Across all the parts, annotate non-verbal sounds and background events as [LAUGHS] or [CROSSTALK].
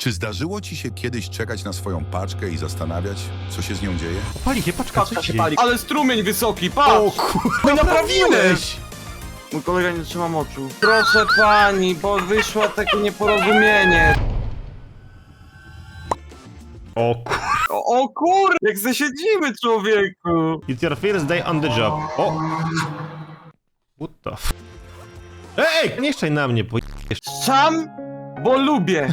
Czy zdarzyło ci się kiedyś czekać na swoją paczkę i zastanawiać, co się z nią dzieje? Pali się, paczka, Paczka się pali. Ale strumień wysoki, patrz! O kurwa, naprawiłeś! Mój kolega nie trzyma moczu. Proszę pani, bo wyszło takie nieporozumienie. O kurwa. O, o kur... Jak se siedzimy, człowieku! It's your first day on the job. O! What the f... Ej! Nie szczaj na mnie, bo Szczam, bo lubię.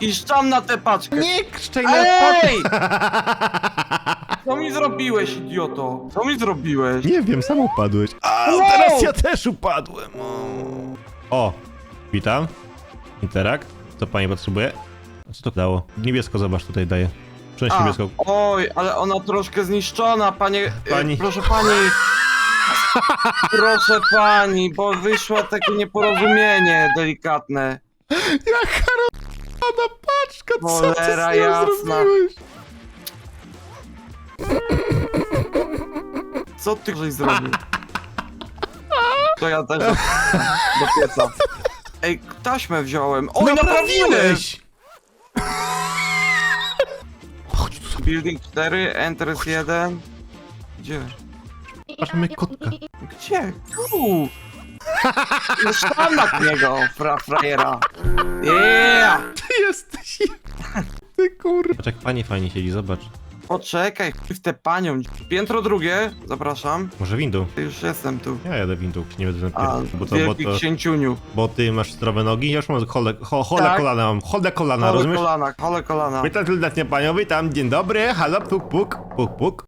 I szczam na tę paczkę. Nie szczaj na Ej! Co mi zrobiłeś, idioto? Co mi zrobiłeś? Nie wiem, sam upadłeś. A, Wow! teraz ja też upadłem. O. o, witam. Interakt. Co pani potrzebuje? A co to dało? Niebiesko, zobacz, tutaj daje. Przynieś A, niebiesko. oj, ale ona troszkę zniszczona, panie... Pani. E, proszę pani... Proszę pani, bo wyszło takie nieporozumienie delikatne. [LAUGHS] Jaka robiona paczka, co ty z Cholera nią jasna. zrobiłeś? Co ty żeś zrobił? To ja też do, do pieca. Ej, taśmę wziąłem. Oj, naprawiłeś! Chodź tu Building 4, Enter 1. Gdzie? mamy kotka. Gdzie? Tu! Już tam na niego, fra, frajera. Yeah! Ty jesteś Ty kurwa. Patrz jak pani fajnie siedzi, zobacz. Poczekaj, chuj w tę panią. Piętro drugie, zapraszam. Może windą? Już jestem tu. Ja jadę windą, nie będę A, napierdol, bo to, bo wielki to, księciuniu. bo ty masz zdrowe nogi, ja już mam chole, ho, chole Tak. kolana mam, chole kolana, Hole rozumiesz? kolana, hole kolana. Witam serdecznie panią, witam, dzień dobry, halo, puk, puk, puk, puk.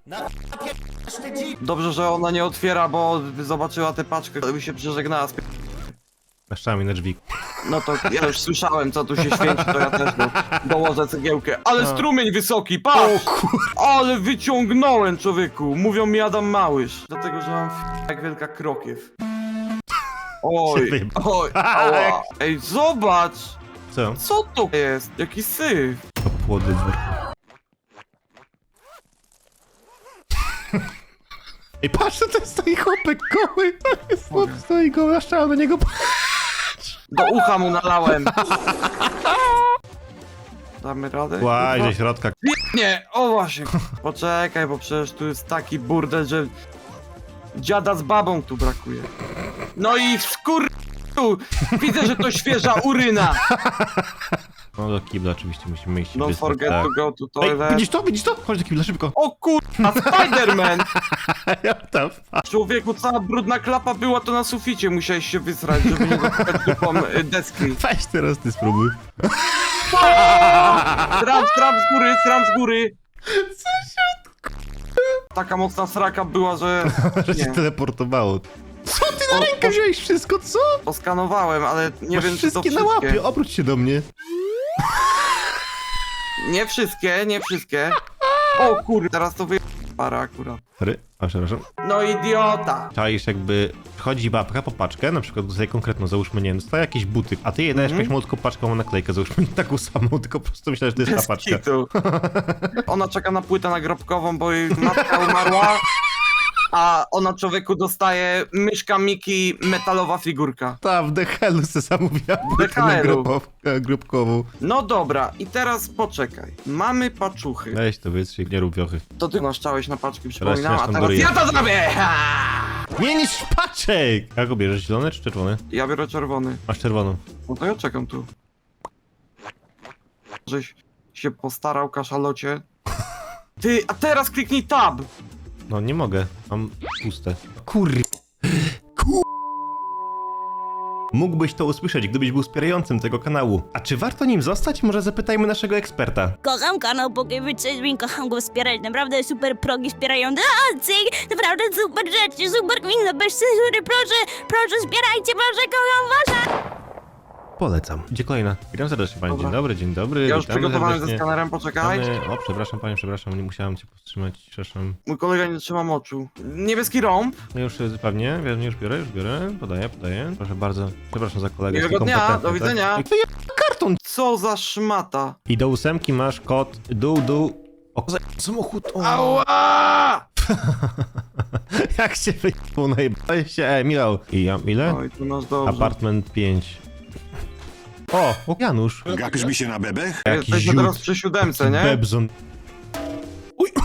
Dobrze, że ona nie otwiera, bo zobaczyła tę paczkę, to by się przeżegnała z pi- na drzwi. No to ja już słyszałem, co tu się święci, to ja też do, dołożę cegiełkę. Ale A. strumień wysoki, patrz! Ale wyciągnąłem, człowieku! Mówią mi Adam Małysz. Dlatego, że mam f... jak wielka krokiew. Oj, [LAUGHS] oj, ała. [LAUGHS] Ej, zobacz! Co? Co to jest? Jaki syf? To Ej, patrz, to jest stoi chłopek goły, [LAUGHS] jest chłop stoi goły, aż trzeba do niego Do ucha mu nalałem. Damy radę? Łaj, Kurwa. ze środka. Nie, o właśnie. Poczekaj, bo przecież tu jest taki burdel, że dziada z babą tu brakuje. No i skur... Widzę, że to świeża uryna. No do kibla oczywiście musimy iść. No wysłać, forget tak. to go to Ej, toilet. widzisz to, widzisz to? Chodź do kibla, szybko. O kurwa, Spiderman! [LAUGHS] Ja tam. Człowieku, cała brudna klapa była to na suficie. Musiałeś się wysrać, żeby nie dotykać dupą y, deski. Weź teraz ty spróbuj. Sram, sram z góry, sram z góry. Taka mocna sraka była, że... [LAUGHS] Że cię Nie. teleportowało. Co ty na O, rękę o- wziąłeś wszystko, co? Poskanowałem, ale nie Masz wiem, czy to wszystkie wszystkie. na łapie, obróć się do mnie. Nie wszystkie, nie wszystkie. O kur... teraz to wy... para akurat. Sorry, a przepraszam. No idiota! Czaisz jakby chodzi babka po paczkę, na przykład dostaje konkretną, załóżmy, nie wiem, dostaje jakiś butyk, a ty jej dajesz Mhm. jakąś malutką paczką, naklejkę, załóżmy taką samą, tylko po prostu myślę, że to jest Bez ta paczka. kitu. [LAUGHS] Ona czeka na płytę nagrobkową, bo jej matka umarła, a ona człowieku dostaje myszka Miki metalowa figurka. Ta, w DHL-u se zamówiła płytę DHL-u. nagrobkow- grupkową. No dobra, i teraz poczekaj. Mamy paczuchy. Weź to wytrzyj, nie rób wiochy. To ty naszczałeś na paczki, przypominam, a teraz ja to zrobię! Ha! Nie niż paczek! Jak go bierzesz, zielony czy czerwony? Ja biorę czerwony. Masz czerwoną. No to ja czekam tu. Żeś się postarał, kaszalocie. Ty, a teraz kliknij tab! No nie mogę, mam puste. Kur... Kur... Mógłbyś to usłyszeć, gdybyś był wspierającym tego kanału. A czy warto nim zostać? Może zapytajmy naszego eksperta. Kocham kanał Pokiewicz kocham go wspierać, naprawdę super progi wspierają a cyk, naprawdę super rzeczy, super gmina, bez cenzury, proszę, proszę wspierajcie, proszę, kocham was! Polecam. Gdzie kolejna? Witam serdecznie panie. Dobra. Dzień dobry, dzień dobry. Ja już witamy przygotowałem ze serdecznie. skanerem, poczekaj. Witamy- O, przepraszam panie, przepraszam, nie musiałem cię powstrzymać, przepraszam. Mój kolega nie trzyma moczu. Niebieski rąb. No już y, pewnie, wiem, już biorę, już biorę, podaję, podaję. Proszę bardzo, przepraszam za kolegę. Miłego jest dnia, niekompetentny, do widzenia. Tak? Jak to ja karton! Co za szmata. I do ósemki masz kod dół, dół. O, za- samochód! O. Ała! [LAUGHS] Jak się wyjechał, najebałeś się, e, Michał. I ja, ile? Oj, tu masz dobrze. Apartment 5. O, o Janusz. Gapisz mi się na bebech? Jakiś Jesteśmy teraz przy siódemce, nie? Bebzon. Uj. [LAUGHS]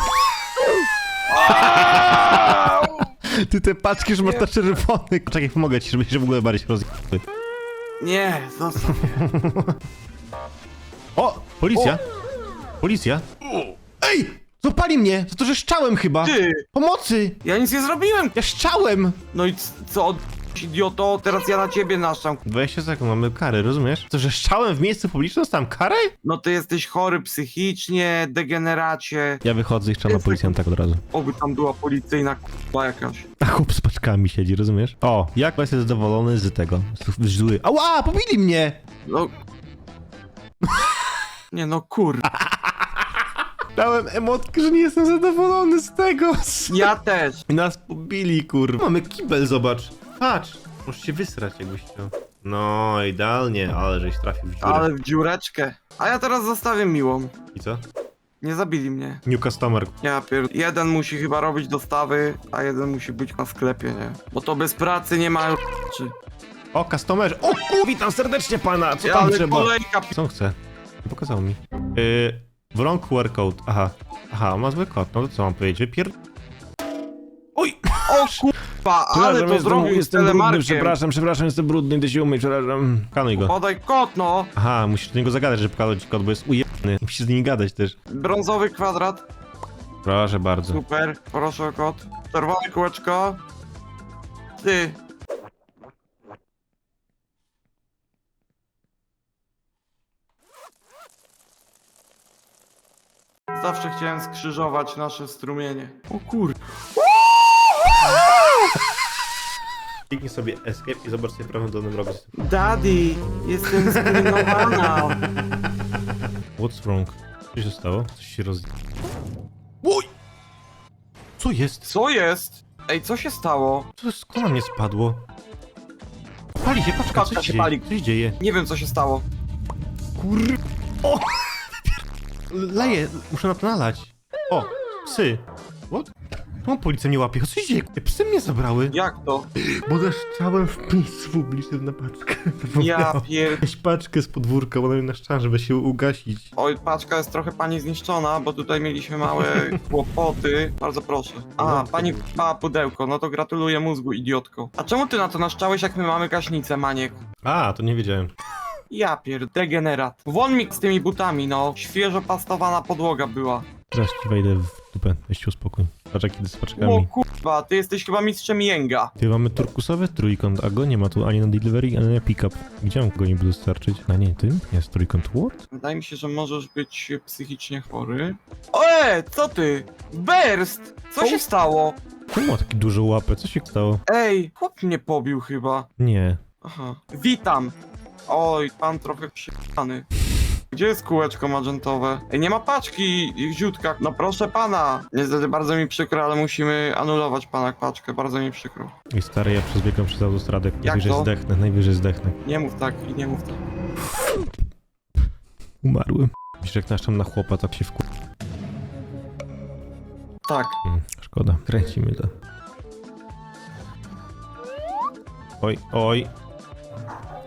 Ty te paczki, że masz na czerwony. Czekaj, pomogę ci, żebyś się w ogóle bardziej rozjechał. Nie, zostaw. [LAUGHS] O! Policja! Policja! Ej! Złapali mnie! Za to, że szczałem chyba! Ty, Pomocy! ja nic nie zrobiłem. Ja szczałem! No i c- co, idioto, teraz ja na ciebie naszczam. 20 sekund, mamy karę, rozumiesz? To, że szczałem w miejscu publicznym, dostałem karę? No ty jesteś chory psychicznie, degeneracie. Ja wychodzę i szczam na policjanta tak od razu. Oby tam była policyjna k***a jakaś. A chłop z paczkami siedzi, rozumiesz? O, jak jest zadowolony z tego? Z zły. Ała, pobili mnie! No... Nie no, kur... [LAUGHS] Dałem emotkę, że nie jestem zadowolony z tego. Ja też. I nas pobili, kurwa. Mamy kibel, zobacz. Patrz. Możesz się wysrać, jakbyś chciał. No, idealnie, ale żeś trafił w dziurę. Ale w dziureczkę. A ja teraz zostawię miłą. I co? Nie zabili mnie. New customer. Ja pier... Jeden musi chyba robić dostawy, a jeden musi być na sklepie, nie? Bo to bez pracy nie ma czy... O, customer. O, kur... witam serdecznie pana. Co tam Ale trzeba? kolejka... Co on chce? Nie pokazał mi. Yy, wrong code. Aha. Aha, ma zły kod. No to co mam powiedzieć? Wypier... Oj! O [LAUGHS] ale to zrobił z telemarkiem. przepraszam, przepraszam, jestem brudny, idę się umyć, przepraszam. Kanuj go. Podaj kod, no. Aha, musisz do niego zagadać, żeby pokazać ci kod, bo jest ujebany. Musisz z nim gadać też. Brązowy kwadrat. Proszę bardzo. Super, proszę o kod. Czerwone kółeczko. Ty. Zawsze chciałem skrzyżować nasze strumienie. O kur... Kliknij sobie escape i zobacz sobie prawym dolnym rogu. Daddy, jestem zdominowana. What's wrong? Co się stało? Coś się roz... Oj! Co jest? Co jest? Ej, co się stało? Co skąd na mnie spadło? Pali się, paczka, Paczka co się się dzieje? pali. Co się dzieje? Nie wiem, co się stało. Kur... O! Leję, muszę na to nalać. O, psy. What? Czemu policja mnie łapie? Co się dzieje? Te psy mnie zabrały. Jak to? Bo zaszczałem w miejscu publicznym na paczkę. [LAUGHS] Ja pier... Jakąś paczkę z podwórka, bo ona mnie naszczała, żeby się ugasić. Oj, paczka jest trochę pani zniszczona, bo tutaj mieliśmy małe [LAUGHS] kłopoty. Bardzo proszę. A, pani ma pudełko, no to gratuluję mózgu, idiotko. A czemu ty na to naszczałeś, jak my mamy gaśnicę, maniek? A, to nie wiedziałem. Ja pier... degenerat. Won mi z tymi butami, no. Świeżo pastowana podłoga była. Teraz ci wejdę w dupę, weź się uspokój. Patrz kiedy z O paczkami. kurwa, ty jesteś chyba mistrzem jęga. Ty mamy turkusowy trójkąt, a go nie ma tu ani na delivery, ani na pick-up. Mam go niby dostarczyć? A nie, tym? Jest trójkąt what? Wydaje mi się, że możesz być psychicznie chory. Oe, co ty? Burst! Co się stało? Czemu ma taki dużo łapę? Co się stało? Ej, chłop mnie pobił chyba. Nie. Aha. Witam. Oj, pan trochę przyjechany. Gdzie jest kółeczko magentowe? Ej, nie ma paczki, ziutka. No proszę pana. Niestety bardzo mi przykro, ale musimy anulować pana paczkę. Bardzo mi przykro. I stary, ja przezbiegam przez autostradę. Najwyżej to? zdechnę, najwyżej zdechnę. Nie mów tak i nie mów tak. Umarłem. Myślę, jak naszczam na chłopa, tak się wkur... Tak. Hmm, szkoda. Kręcimy to. Oj, oj.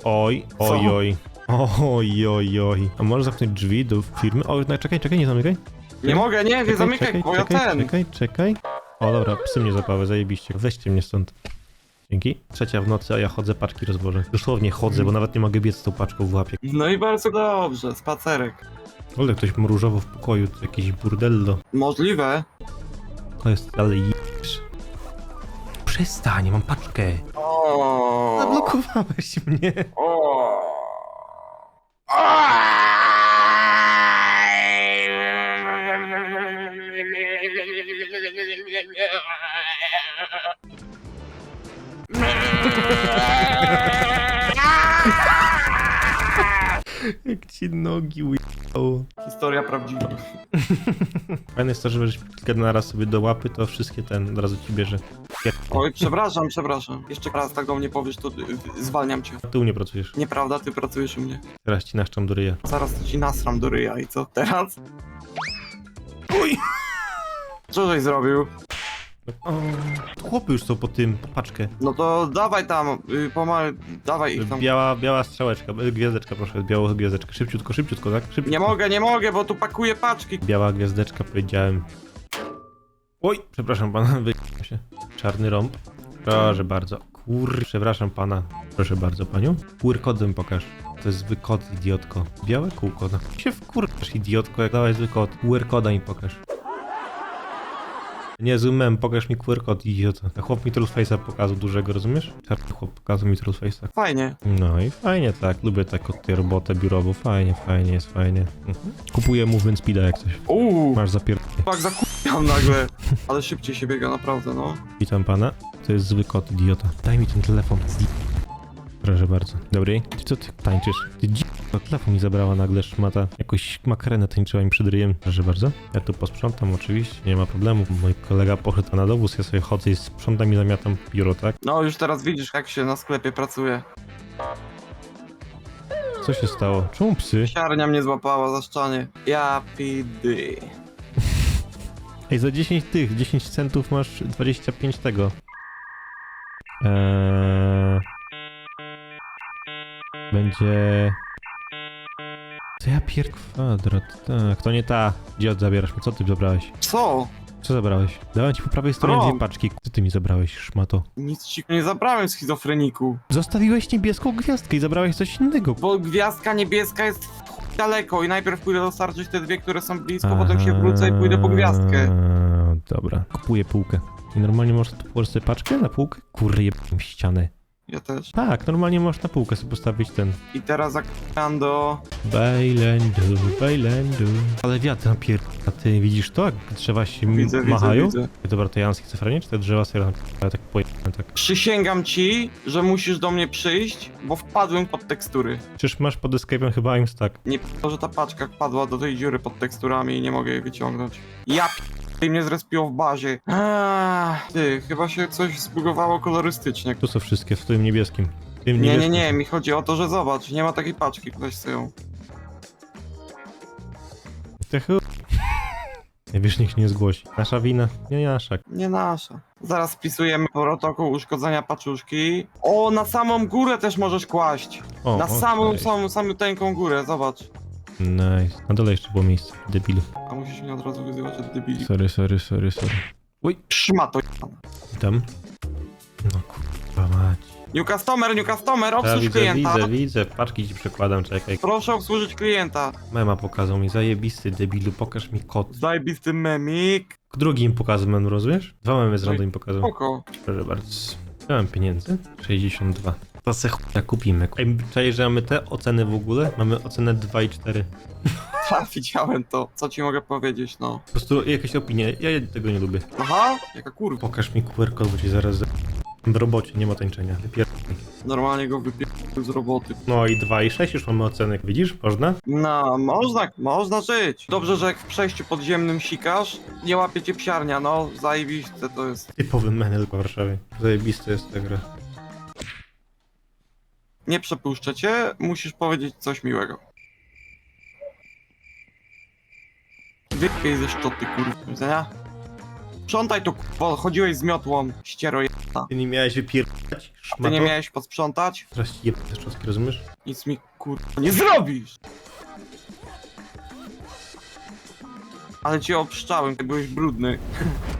Oj, Co? oj, oj. Oj, oj. A możesz zamknąć drzwi do firmy? O, no, czekaj, czekaj, nie zamykaj. Nie mogę, nie, nie zamykaj, czekaj, bo ja czekaj, ten. Czekaj, czekaj. O, dobra, psy mnie zapały, zajebiście. Weźcie mnie stąd. Dzięki. Trzecia w nocy, a ja chodzę, paczki rozwożę. Dosłownie chodzę, bo nawet nie mogę biec z tą paczką w łapie. No i bardzo dobrze, spacerek. Ale ktoś ma różowo w pokoju, to jakieś burdello. Możliwe. To jest, ale jesz. Przestań, mam paczkę. O. Zablokowałeś mnie. O. [LAUGHS] Jak ci nogi ujechało. Historia prawdziwa. [LAUGHS] Fajne jest to, że weź kilka na raz sobie do łapy, to wszystkie ten od razu ci bierze. Oj, przepraszam, przepraszam. Jeszcze raz tak do mnie powiesz, to y, zwalniam cię. Ty u mnie pracujesz. Nieprawda, ty pracujesz u mnie. Teraz ci naszczam do ryja. Zaraz to ci nasram do ryja i co teraz? Uj! Co żeś zrobił? O, chłopy już są po tym, po paczkę. No to dawaj tam, y, pomal, dawaj ich tam. Biała, biała strzałeczka, e, gwiazdeczka proszę, białą gwiazdeczkę. Szybciutko, szybciutko, tak? Szybciutko. Nie mogę, nie mogę, bo tu pakuję paczki. Biała gwiazdeczka, powiedziałem. Oj, przepraszam pana, [LAUGHS] wyjechałem się. Czarny rąb. Proszę bardzo. Kur... Przepraszam pana. Proszę bardzo panią. QR kodem pokaż. To jest zły kod, idiotko. Białe kółko. No. się wkurzasz, idiotko, jak dawaj zły kod. Koda mi pokaż. Nie, mem, pokaż mi QR kod, idiota. A chłop mi Trollface'a pokazał dużego, rozumiesz? Czarny chłop pokazał mi Trollface'a. Fajnie. No i fajnie tak, lubię tak od tej robotę biurową, fajnie, fajnie, jest fajnie. Mhm. Kupuję Movement Speeda jak coś. Uuu, Masz zapier... tak zakupiam nagle. [LAUGHS] Ale szybciej się biega, naprawdę, no. Witam pana. To jest zły kot, idiota. Daj mi ten telefon. Proszę bardzo. Dobry. Ty co ty tańczysz? Ty dzi... telefon mi zabrała nagle szmata. Jakoś makarenę tańczyła mi przed ryjem. Proszę bardzo. Ja tu posprzątam oczywiście, nie ma problemu. Mój kolega poszedł na dowóz, ja sobie chodzę i sprzątam i zamiatam biuro, tak? No już teraz widzisz, jak się na sklepie pracuje. Co się stało? Czemu psy? Siarnia mnie złapała za szczanie. Ja pidy. [LAUGHS] Ej, za 10 tych, 10 centów masz 25 tego. Eee... Będzie... Co ja pier... kwadrat, tak, to nie ta. Gdzie zabierasz mi? Co ty zabrałeś? Co? Co zabrałeś? Dałem ci po prawej stronie dwie paczki. Co ty mi zabrałeś, szmato? Nic ci nie zabrałem, schizofreniku. Zostawiłeś niebieską gwiazdkę i zabrałeś coś innego. Bo gwiazdka niebieska jest w chuj daleko i najpierw pójdę dostarczyć te dwie, które są blisko, potem się wrócę i pójdę po gwiazdkę. Dobra, kupuję półkę. I normalnie można tu położyć sobie paczkę na półkę? Kurde, jebałem ścianę. Ja też. Tak, normalnie można na półkę sobie postawić ten I teraz zakupam do... Bailendu, Bailendu. Ale wiatr napier... A ty widzisz to? Jak drzewa się Widzę, widzę, machają? widzę. Dobra, to ja mam schizofrenię, czy te drzewa sobie napier... tak pojechałem tak. Przysięgam ci, że musisz do mnie przyjść, bo wpadłem pod tekstury. Czyż masz pod escape'em chyba tak. Instack? Nie p***o, że ta paczka wpadła do tej dziury pod teksturami i nie mogę jej wyciągnąć. Ja p***o, i mnie zrespiło w bazie. Aaaa, ty, chyba się coś zbugowało kolorystycznie. Tu są wszystkie, w tym niebieskim. W tym Nie, nie, niebieskim. nie, mi chodzi o to, że zobacz, nie ma takiej paczki, weź sobie ją. Te chy... Nie wiesz, nikt nie zgłosi. Nasza wina? Nie, nasza. Nie nasza. Zaraz wpisujemy protokół uszkodzenia paczuszki. O, na samą górę też możesz kłaść. O, na okej. samą, samą, samiuteńką górę, zobacz. Nice. Na dole jeszcze było miejsce, debilu. A musisz mnie od razu wyzywać od debili. Sorry, sorry, sorry, sorry. Szmato. Tam. No kurwa mać. New customer, new customer, Ja obsłuż widzę, klienta. widzę, widzę. Paczki ci przekładam, czekaj. Proszę obsłużyć klienta. Mema pokazał mi, zajebisty debilu, pokaż mi kod. Zajebisty memik. Drugi im pokazał mem, rozumiesz? Dwa memy z rzędu im pokazał. Spoko. Proszę bardzo. Ja mam pieniędzy? 62. To se chuja kupimy. Ej, czaisz, że mamy te oceny w ogóle? Mamy ocenę 2 i 4. Ha, [LAUGHS] widziałem to. Co ci mogę powiedzieć, no. Po prostu jakieś opinie, ja tego nie lubię. Aha, jaka kurwa. Pokaż mi QR kod, bo ci zaraz... za- W robocie nie ma tańczenia. Wypier... Normalnie go wypierdolił z roboty. No i 2 i 6 już mamy oceny. Widzisz? Można? No, można, można żyć. Dobrze, że jak w przejściu podziemnym sikasz, nie łapie cię psiarnia, no. Zajebiste to jest. Typowy menel w Warszawie. Zajebista jest ta gra. Nie przepuszczę cię, musisz powiedzieć coś miłego. Wypij ze szczoty, kurwa, do widzenia. Sprzątaj to, kurwa, chodziłeś z miotłą, ściero. Ty nie miałeś wypierdać? Ty nie miałeś posprzątać? Teraz ci jeb... te rozumiesz? Nic mi, kurwa, nie zrobisz! Ale cię obszczałem, ty byłeś brudny. [LAUGHS]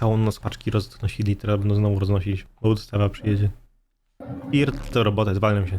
Całą noc paczki roznosili, teraz będą znowu roznosić, bo dostawa przyjedzie. Ir, to robotę, zwalniam się.